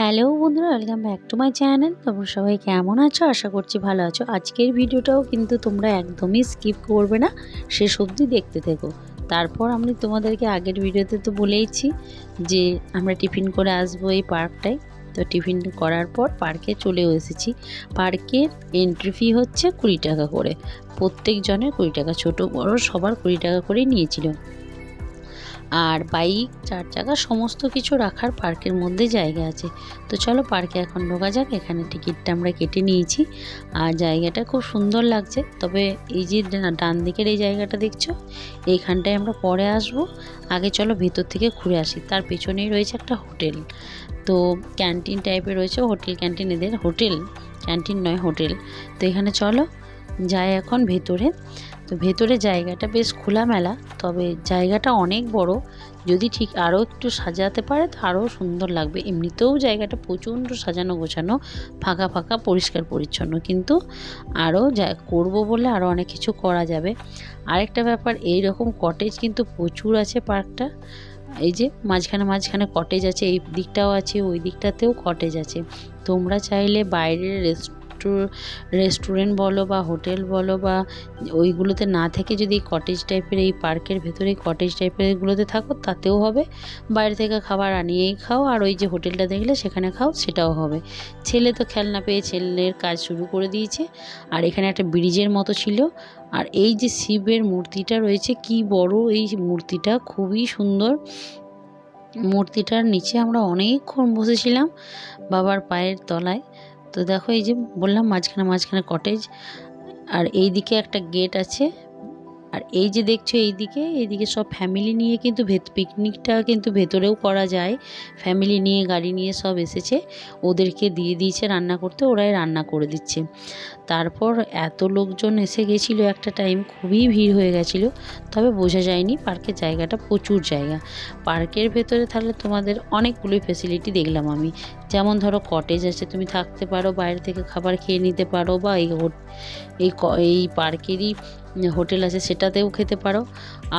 Hello বন্ধুরা welcome back to my channel তোমরা সবাই কেমন আছো? আশা করছি ভালো আছো। আজকের ভিডিওটাও কিন্তু তোমরা একদমই স্কিপ করবে না, শেষ অবধি দেখতে থেকো। তারপর আমি তোমাদেরকে আগের ভিডিওতে তো বলেইছি যে আমরা টিফিন করে আসব এই পার্কটায়। তো টিফিন করার পর পার্কে চলেও এসেছি। পার্কের এন্ট্রি ফি হচ্ছে কুড়ি টাকা করে। প্রত্যেক জনের কুড়ি টাকা, ছোট বড় সবার কুড়ি টাকা করেই নিয়েছিল। আর বাইক, চার চাকা, সমস্ত কিছু রাখার পার্কের মধ্যে জায়গা আছে। তো চলো পার্কে এখন ঢোকা যাক, এখানে টিকিটটা আমরা কেটে নিয়েছি। আর জায়গাটা খুব সুন্দর লাগছে, তবে এই যে ডান দিকের এই জায়গাটা দেখছ? এইখানটায় আমরা পরে আসব। আগে চলো ভেতর থেকে ঘুরে আসি, তার পেছনেই রয়েছে একটা হোটেল। তো ক্যান্টিন টাইপের রয়েছে হোটেল, ক্যান্টিন এদের হোটেল, ক্যান্টিন নয় হোটেল। তো এখানে চলো যাই এখন ভেতরে। তো ভেতরে জায়গাটা বেশ খোলামেলা, তবে জায়গাটা অনেক বড়। যদি ঠিক আরও একটু সাজাতে পারে, তো আরও সুন্দর লাগবে। এমনিতেও জায়গাটা প্রচণ্ড সাজানো গোছানো, ফাঁকা ফাঁকা, পরিষ্কার পরিচ্ছন্ন। কিন্তু আরও যা করব বলে আরও অনেক কিছু করা যাবে। আরেকটা ব্যাপার এই রকম কটেজ কিন্তু প্রচুর আছে পার্কটা এই যে মাঝখানে মাঝখানে কটেজ আছে, এই দিকটাও আছে, ওই দিকটাতেও কটেজ আছে। তোমরা চাইলে বাইরের রেস্ট রেস্টুরেন্ট বলো বা হোটেল বলো বা ওইগুলোতে না থেকে যদি কটেজ টাইপের এই পার্কের ভেতরে কটেজ টাইপের এগুলোতে থাকো, তাতেও হবে। বাইরে থেকে খাবার আনিয়েই খাও আর ওই যে হোটেলটা দেখলে সেখানে খাও, সেটাও হবে। ছেলে তো খেলনা পেয়ে ছেলের কাজ শুরু করে দিয়েছে। আর এখানে একটা ব্রিজের মতো ছিল। আর এই যে শিবের মূর্তিটা রয়েছে, কি বড় এই মূর্তিটা, খুবই সুন্দর। মূর্তিটার নিচে আমরা অনেকক্ষণ বসেছিলাম বাবার পায়ের তলায়। তো দেখো এই যে বললাম মাঝখানে মাঝখানে কটেজ আর এই দিকে একটা গেট আছে। আর এই যে দেখছ এই এইদিকে এইদিকে সব ফ্যামিলি নিয়ে কিন্তু ভেত পিকনিকটা কিন্তু ভেতরেও করা যায়। ফ্যামিলি নিয়ে, গাড়ি নিয়ে সব এসেছে। ওদেরকে দিয়ে দিয়েছে রান্না করতে, ওরাই রান্না করে দিচ্ছে। তারপর এত লোকজন এসে গেছিল একটা টাইম খুবই ভিড় হয়ে গেছিল। তবে বোঝা যায়নি পার্কের জায়গাটা প্রচুর জায়গা। পার্কের ভেতরে থাকলে তোমাদের অনেকগুলোই ফেসিলিটি দেখলাম আমি। যেমন ধরো কটেজ আছে তুমি থাকতে পারো, বাইরে থেকে খাবার খেয়ে নিতে পারো বা এই এই এই পার্কেরই হোটেল আছে সেটাতেও খেতে পারো।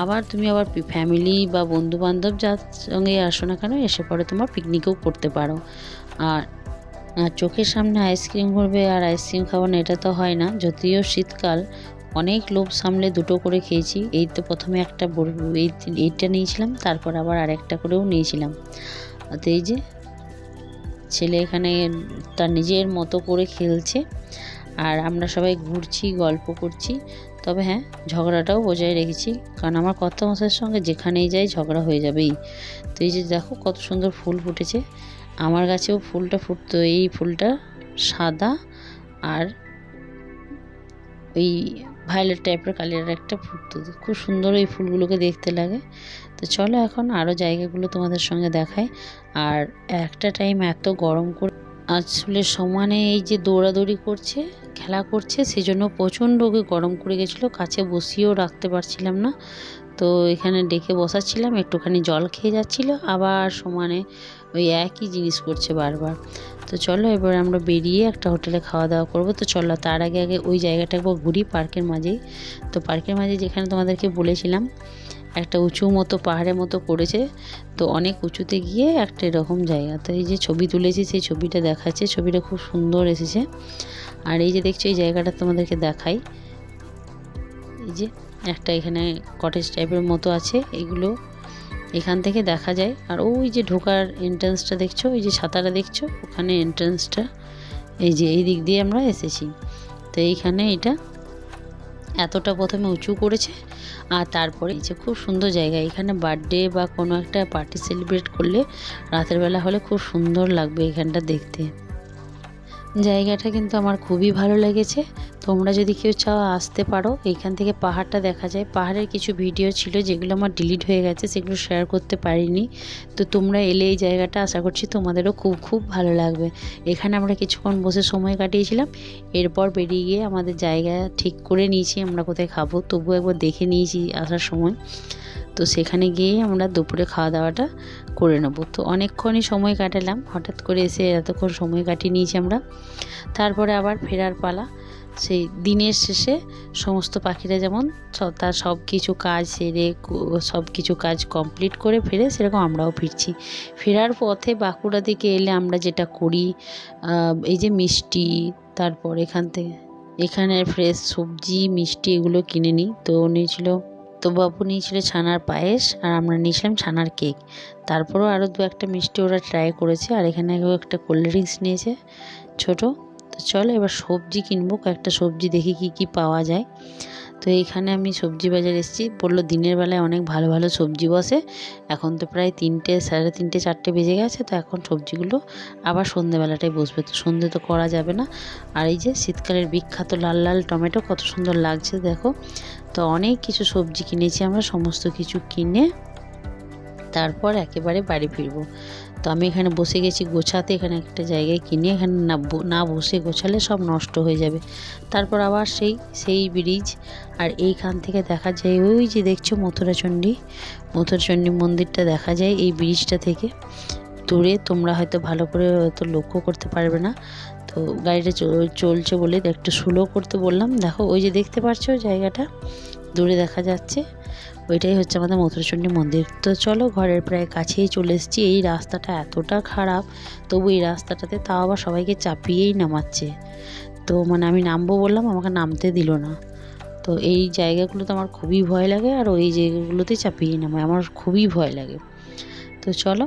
আবার তুমি আবার ফ্যামিলি বা বন্ধুবান্ধব যার সঙ্গে আসো না কেন এসে পরে তোমার পিকনিকও করতে পারো। আর চোখের সামনে আইসক্রিম করবে আর আইসক্রিম খাব না এটা তো হয় না, যদিও শীতকাল অনেক লোভ সামলে দুটো করে খেয়েছি, এই তো প্রথমে একটা এই, এইটা নিয়েছিলাম, তারপর আবার আরেকটা করেও নিয়েছিলাম। তো এই যে ছেলে এখানে তার নিজের মতো করে খেলছে আর আমরা সবাই ঘুরছি, গল্প করছি। তবে হ্যাঁ ঝগড়াটাও বজায় রেখেছি। কারণ আমার কত মাসের সঙ্গে যেখানেই যাই ঝগড়া হয়ে যাবেই। তো এই যে দেখো কত সুন্দর ফুল ফুটেছে। আমার গাছেও ফুলটা ফুটতো। এই ফুলটা সাদা আর ওই ভায়োলেট টাইপের কালারের একটা ফুল খুব সুন্দর এই ফুলগুলোকে দেখতে লাগে। তো চলো এখন আরও জায়গাগুলো তোমাদের সঙ্গে দেখায় আর একটা টাইম এত গরম করে আসলে সমানে এই যে দৌড়াদৌড়ি করছে, খেলা করছে, সেজন্য প্রচণ্ড ওকে গরম করে গেছিল, কাছে বসিয়েও রাখতে পারছিলাম না। তো এখানে ডেকে বসাচ্ছিলাম, একটুখানি জল খেয়ে যাচ্ছিল, আবার সমানে ওই একই জিনিস করছে বারবার। তো চলো এবার আমরা বেরিয়ে একটা হোটেলে খাওয়া দাওয়া করব। তো চলো তার আগে আগে ওই জায়গাটা একবার ঘুরি পার্কের মাঝেই। তো পার্কের মাঝে যেখানে তোমাদেরকে বলেছিলাম, একটা উঁচু মতো, পাহাড়ের মতো করেছে তো অনেক উঁচুতে গিয়ে একটা এরকম জায়গা। তো এই যে ছবি তুলেছি, সেই ছবিটা দেখাচ্ছে। ছবিটা খুব সুন্দর এসেছে। আর এই যে দেখছ, এই জায়গাটা তোমাদেরকে দেখাই। এই যে, একটা এখানে কটেজ টাইপের মতো আছে, এগুলো এখান থেকে দেখা যায়। আর ওই যে ঢোকার এন্ট্রান্সটা দেখছ, ওই যে ছাতাটা দেখছ? ওখানে এন্ট্রান্সটা এই যে এই দিক দিয়ে আমরা এসেছি। তো এইখানে এটা এতটা প্রথমে উঁচু করেছে, আর তারপরে এই যে খুব সুন্দর জায়গা। এখানে বার্থডে বা কোনো একটা পার্টি সেলিব্রেট করলে রাতের বেলা হলে খুব সুন্দর লাগবে এখানটা দেখতে। জায়গাটা কিন্তু আমার খুবই ভালো লেগেছে। তোমরা যদি কেউ চাও আসতে পারো। এইখান থেকে পাহাড়টা দেখা যায়। পাহাড়ের কিছু ভিডিও ছিল যেগুলো আমার ডিলিট হয়ে গেছে, সেগুলো শেয়ার করতে পারিনি। তো তোমরা এলে এই জায়গাটা আশা করছি তোমাদেরও খুব খুব ভালো লাগবে। এখানে আমরা কিছুক্ষণ বসে সময় কাটিয়েছিলাম। এরপর বেরিয়ে গিয়ে আমাদের জায়গা ঠিক করে নিয়েছি, আমরা কোথায় খাব তবু একবার দেখে নিয়েছি আসার সময়। তো সেখানে গিয়ে আমরা দুপুরে খাওয়া দাওয়াটা করে নেব। তো অনেকক্ষণই সময় কাটালাম। হঠাৎ করে এসে এতক্ষণ সময় কাটিয়ে নিয়েছি আমরা। তারপরে আবার ফেরার পালা। সেই দিনের শেষে সমস্ত পাখিরা যেমন তার সব কিছু কাজ সেরে সব কিছু কাজ কমপ্লিট করে ফিরে সেরকম আমরাও ফিরছি। ফেরার পথে বাঁকুড়া দিকে এলে আমরা যেটা করি এই যে মিষ্টি, তারপর এখান থেকে, এখানে ফ্রেশ সবজি, মিষ্টি এগুলো কিনে নিই। তো নিয়েছিল, তো বাবু নিয়েছিল ছানার পায়েস আর আমরা নিয়েছিলাম ছানার কেক। তারপরেও আরও দু একটা মিষ্টি ওরা ট্রাই করেছে আর এখানে একটা কোল্ড ড্রিঙ্কস নিয়েছে, ছোটো। তো চলো এবার সবজি কিনবো, কয়েকটা সবজি দেখি কি কি পাওয়া যায়। তো এইখানে আমি সবজি বাজার এসেছি বলল দিনের বেলায় অনেক ভালো ভালো সবজি বসে। এখন তো প্রায় তিনটে, সাড়ে তিনটে, চারটে বেজে গেছে, তো এখন সবজিগুলো আবার সন্ধেবেলাটাই বসবে। তো সন্ধে তো করা যাবে না। আর এই যে শীতকালের বিখ্যাত লাল লাল টমেটো, কত সুন্দর লাগছে, দেখো। তো অনেক কিছু সবজি কিনেছি আমরা, সমস্ত কিছু কিনে তারপর একেবারে বাড়ি ফিরবো। তো আমি এখানে বসে গেছি গোছাতে, এখানে একটা জায়গায় কিনে, এখানে না না বসে গোছালে সব নষ্ট হয়ে যাবে। তারপর আবার সেই সেই ব্রিজ আর এইখান থেকে দেখা যায়, ওই যে দেখছ মথুরাচণ্ডী মথুরাচণ্ডী মন্দিরটা দেখা যায় এই ব্রিজটা থেকে। দূরে তোমরা হয়তো ভালো করে হয়তো লক্ষ্য করতে পারবে না। তো গাড়িটা চলছে বলে একটু স্লো করতে বললাম। দেখো, ওই যে দেখতে পাচ্ছো জায়গাটা? দূরে দেখা যাচ্ছে। ওইটাই হচ্ছে আমাদের মথুরাচণ্ডী মন্দির। তো চলো ঘরের প্রায় কাছেই চলে এসেছি। এই রাস্তাটা এতটা খারাপ, তবু এই রাস্তাটাতে তাও আবার সবাইকে চাপিয়েই নামাচ্ছে। তো মানে আমি নামবো বললাম, আমাকে নামতে দিল না। তো এই জায়গাগুলোতে আমার খুবই ভয় লাগে আর ওই জায়গাগুলোতে চাপিয়ে নামায়। আমার খুবই ভয় লাগে। তো চলো,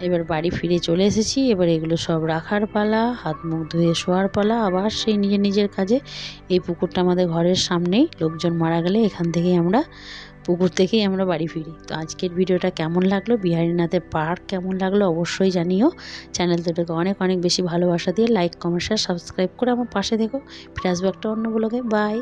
এবার বাড়ি ফিরে চলে এসেছি। এবার এগুলো সব রাখার পালা, হাত মুখ ধুয়ে শোয়ার পালা। আবার সেই নিজের নিজের কাজে এই পুকুরটা আমাদের ঘরের সামনেই। লোকজন মারা গেলে এখান থেকেই আমরা পুকুর থেকেই আমরা বাড়ি ফিরি। তো আজকের ভিডিওটা কেমন লাগল? বিহারীনাথের পার্ক কেমন লাগল? অবশ্যই জানিও। চ্যানেল দুটোকে অনেক অনেক বেশি ভালোবাসা দিয়ে লাইক কমেন্ট শেয়ার সাবস্ক্রাইব করে আমার পাশে থেকো। ফিরে আসব একটা অন্য ব্লগে বাই